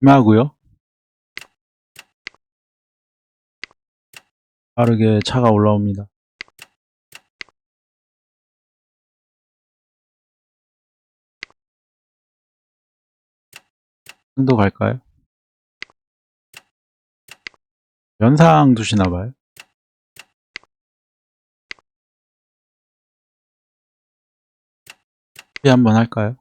심하고요. 빠르게 차가 올라옵니다. 승도 갈까요? 연상 두시나 봐요. 피 한번 할까요?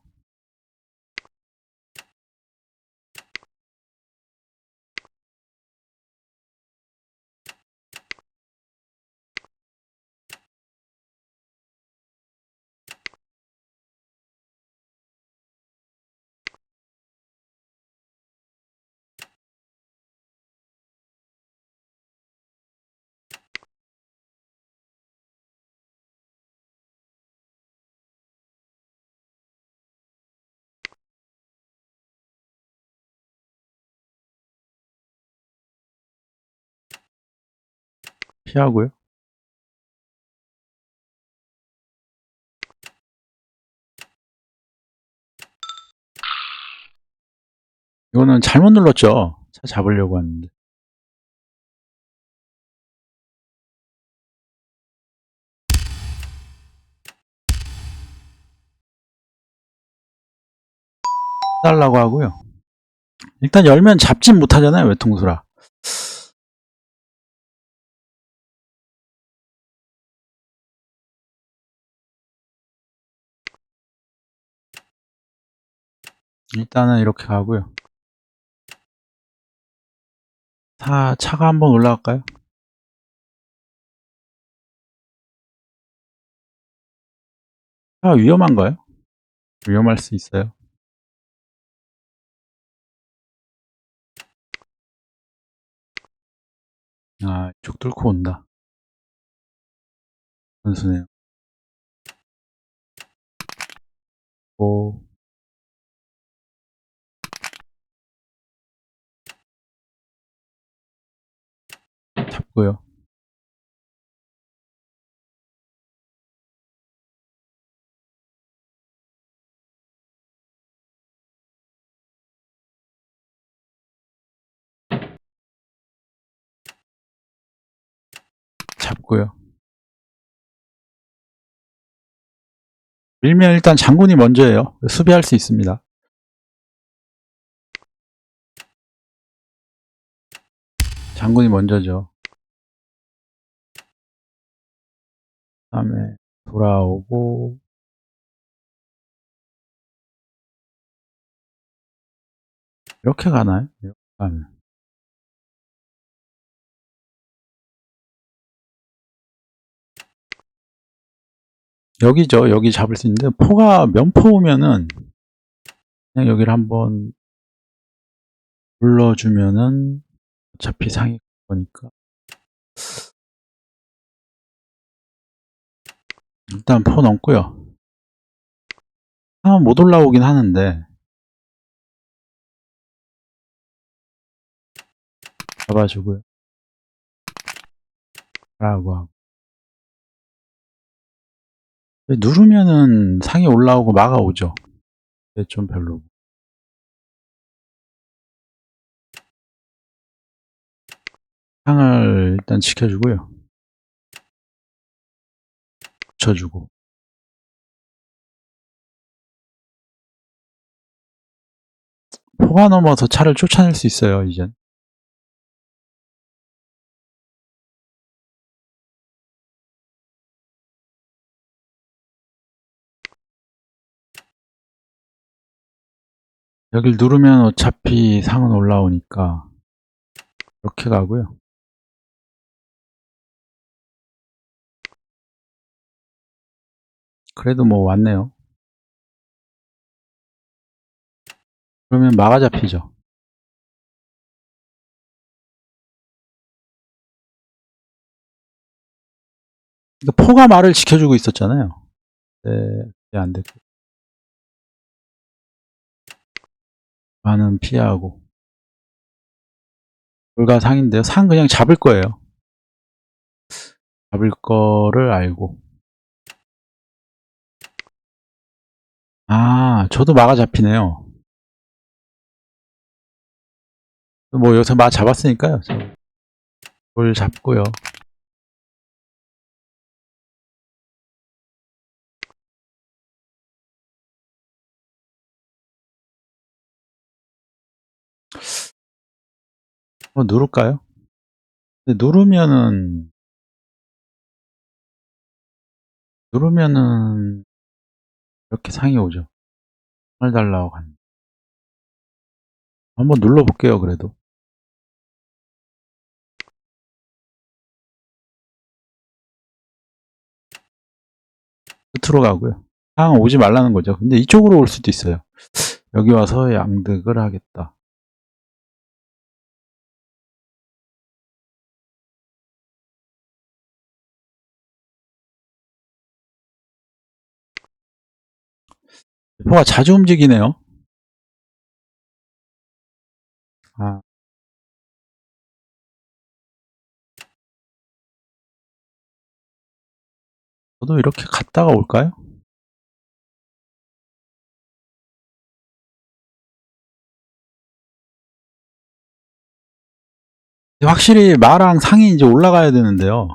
피하고요. 이거는 잘못 눌렀죠. 차 잡으려고 하는데. 달라고 하고요. 일단 열면 잡진 못하잖아요. 외통수라. 일단은 이렇게 가고요. 차, 차가 한번 올라갈까요? 차 위험한가요? 위험할 수 있어요. 아, 이쪽 뚫고 온다. 선수네요. 오, 잡고요. 잡고요. 밀면 일단 장군이 먼저예요. 수비할 수 있습니다. 장군이 먼저죠. 다음에 돌아오고 이렇게 가나요? 이렇게 가면 여기죠. 여기 잡을 수 있는데 포가 면포 오면은 그냥 여기를 한번 불러주면은 어차피 상위 거니까 일단 포 넘고요. 상은 못 올라오긴 하는데 잡아주고요. 라고 하고 누르면은 상이 올라오고 막아오죠. 그게 좀 별로고 상을 일단 지켜주고요. 붙여주고 포가 넘어서 차를 쫓아낼 수 있어요. 이젠 여길 누르면 어차피 상은 올라오니까 이렇게 가고요. 그래도 뭐 왔네요. 그러면 막아 잡히죠. 그러니까 포가 말을 지켜주고 있었잖아요. 네, 그게 안 됐고. 많은 피하고. 불가상인데요. 상 그냥 잡을 거예요. 잡을 거를 알고. 저도 막아 잡히네요. 뭐 여기서 마 잡았으니까요. 돌 잡고요. 뭐 누를까요? 누르면은 누르면은 이렇게 상이 오죠. 상을 달라고 하는. 한번 눌러볼게요. 그래도. 끝으로 가고요. 상 오지 말라는 거죠. 근데 이쪽으로 올 수도 있어요. 여기 와서 양득을 하겠다. 포가 자주 움직이네요. 아. 저도 이렇게 갔다가 올까요? 확실히 마랑 상이 이제 올라가야 되는데요.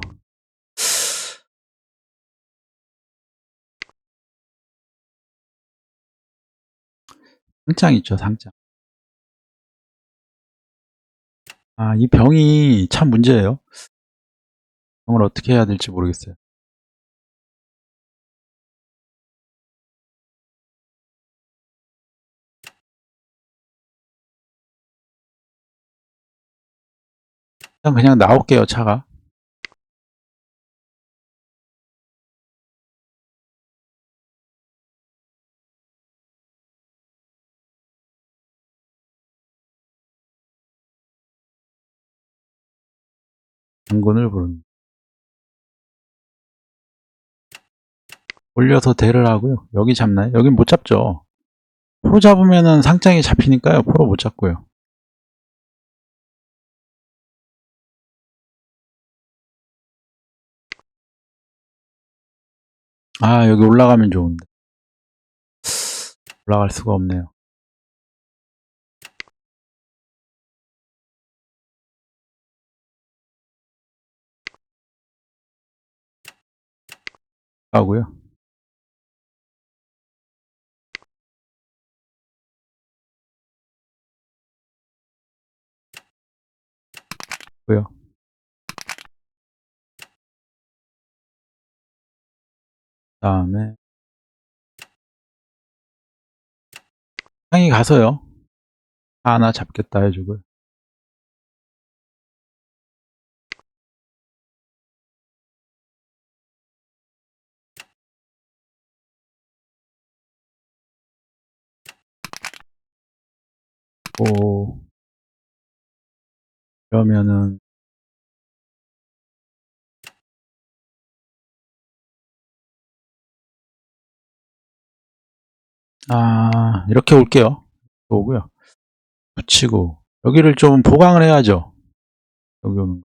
상장 있죠, 상장. 아, 이 병이 참 문제예요. 병을 어떻게 해야 될지 모르겠어요. 일단 그냥 나올게요, 차가. 장군을 부른. 올려서 대를 하고요. 여기 잡나요? 여긴 못 잡죠. 포로 잡으면은 상장이 잡히니까요. 포로 못 잡고요. 아, 여기 올라가면 좋은데. 올라갈 수가 없네요. 가고요. 고요. 다음에 상이 가서요. 하나 잡겠다 해주고요. 오, 그러면은 아, 이렇게 올게요. 오고요. 붙이고 여기를 좀 보강을 해야죠. 여기 오는 거.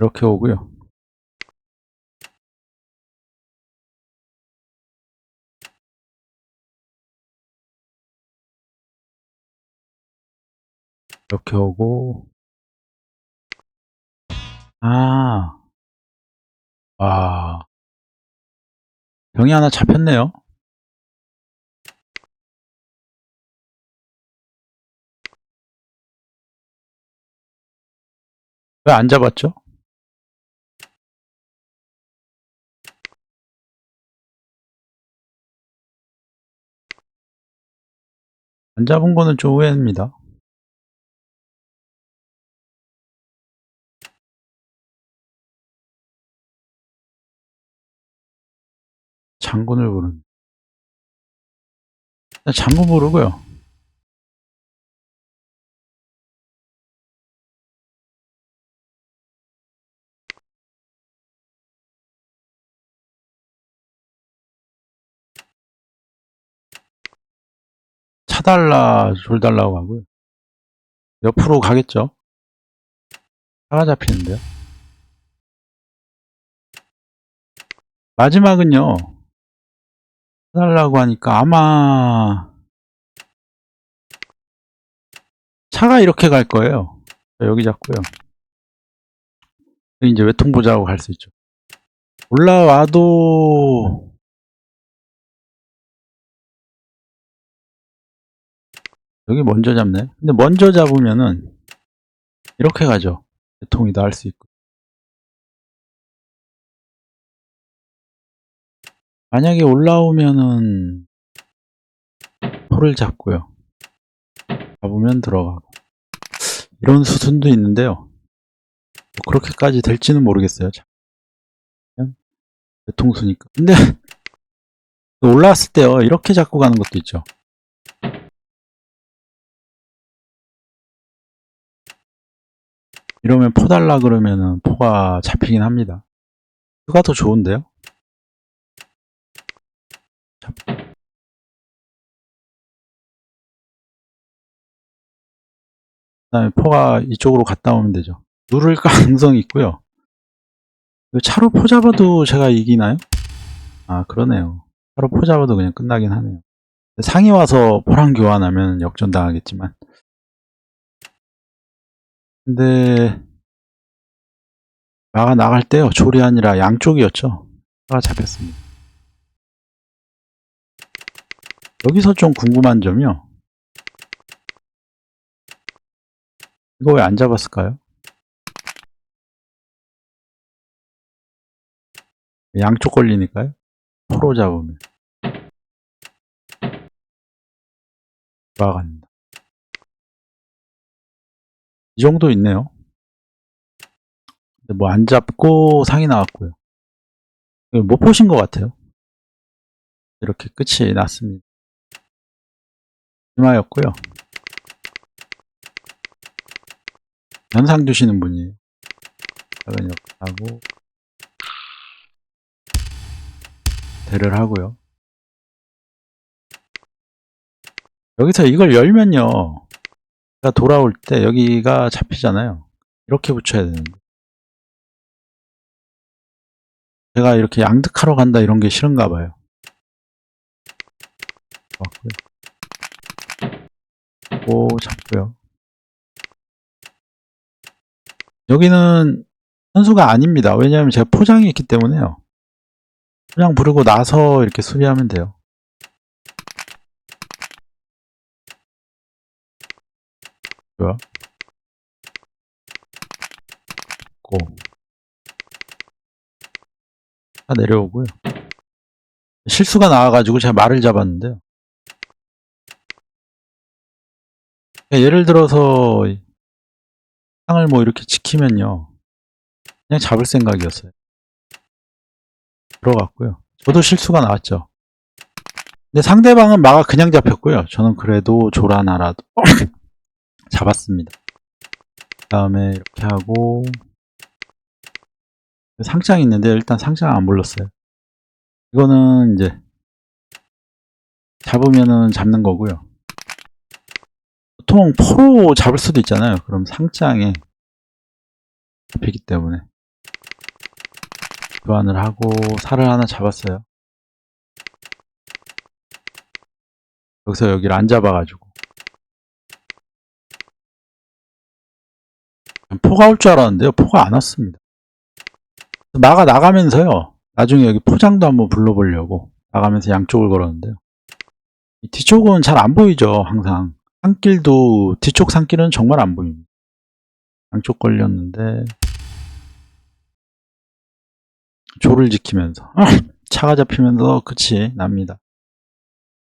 이렇게 오고요. 이렇게 오고 아, 와, 병이 하나 잡혔네요. 왜 안 잡았죠? 안 잡은 거는 좀 후회입니다. 장군을 부른. 장군 부르고요. 차달라, 졸달라고 하고요. 옆으로 가겠죠? 차가 잡히는데요. 마지막은요. 해달라고 하니까 아마 차가 이렇게 갈 거예요. 자, 여기 잡고요. 이제 외통 보자고 갈 수 있죠. 올라와도 여기 먼저 잡네. 근데 먼저 잡으면은 이렇게 가죠. 외통이 나을 수 있고. 만약에 올라오면은 포를 잡고요. 잡으면 들어가고. 이런 수순도 있는데요. 뭐 그렇게까지 될지는 모르겠어요. 외통수니까. 근데 올라왔을 때요. 이렇게 잡고 가는 것도 있죠. 이러면 포 달라 그러면은 포가 잡히긴 합니다. 수가 더 좋은데요? 잡- 그다음에 포가 이쪽으로 갔다 오면 되죠. 누를 가능성이 있고요. 차로 포 잡아도 제가 이기나요? 아 그러네요. 차로 포 잡아도 그냥 끝나긴 하네요. 상이 와서 포랑 교환하면 역전당하겠지만 근데 마가 나갈 때요 졸이 아니라 양쪽이었죠 차가 잡혔습니다 여기서 좀 궁금한 점이요 이거 왜 안 잡았을까요? 양쪽 걸리니까요 포로 잡으면 돌아갑니다 이 정도 있네요 뭐 안 잡고 상이 나왔고요. 못 보신 것 같아요. 이렇게 끝이 났습니다. 이마였고요. 연상 두시는 분이에요. 작은 역하고 대를 하고요. 여기서 이걸 열면요. 돌아올 때 여기가 잡히잖아요. 이렇게 붙여야 되는데. 제가 이렇게 양득하러 간다 이런 게 싫은가 봐요. 왔고요. 오, 잡고요. 여기는 선수가 아닙니다. 왜냐하면 제가 포장이 있기 때문에요. 포장 부르고 나서 이렇게 수비하면 돼요. 좋아. 고. 다 내려오고요. 실수가 나와가지고 제가 말을 잡았는데요. 예를 들어서 상을 뭐 이렇게 지키면요. 그냥 잡을 생각이었어요. 들어갔고요. 저도 실수가 나왔죠. 근데 상대방은 마가 그냥 잡혔고요. 저는 그래도 조라나라도 잡았습니다. 그 다음에 이렇게 하고 상장이 있는데 일단 상장 안 불렀어요. 이거는 이제 잡으면은 잡는 거고요. 보통 포로 잡을 수도 있잖아요. 그럼 상장에 잡히기 때문에 교환을 하고 살을 하나 잡았어요. 여기서 여기를 안 잡아가지고 포가 올 줄 알았는데요. 포가 안 왔습니다. 나가 나가면서요. 나중에 여기 포장도 한번 불러보려고 나가면서 양쪽을 걸었는데요. 이 뒤쪽은 잘 안 보이죠. 항상 산길도 뒤쪽 산길은 정말 안 보입니다. 양쪽 걸렸는데 조를 지키면서 차가 잡히면서 끝이 납니다.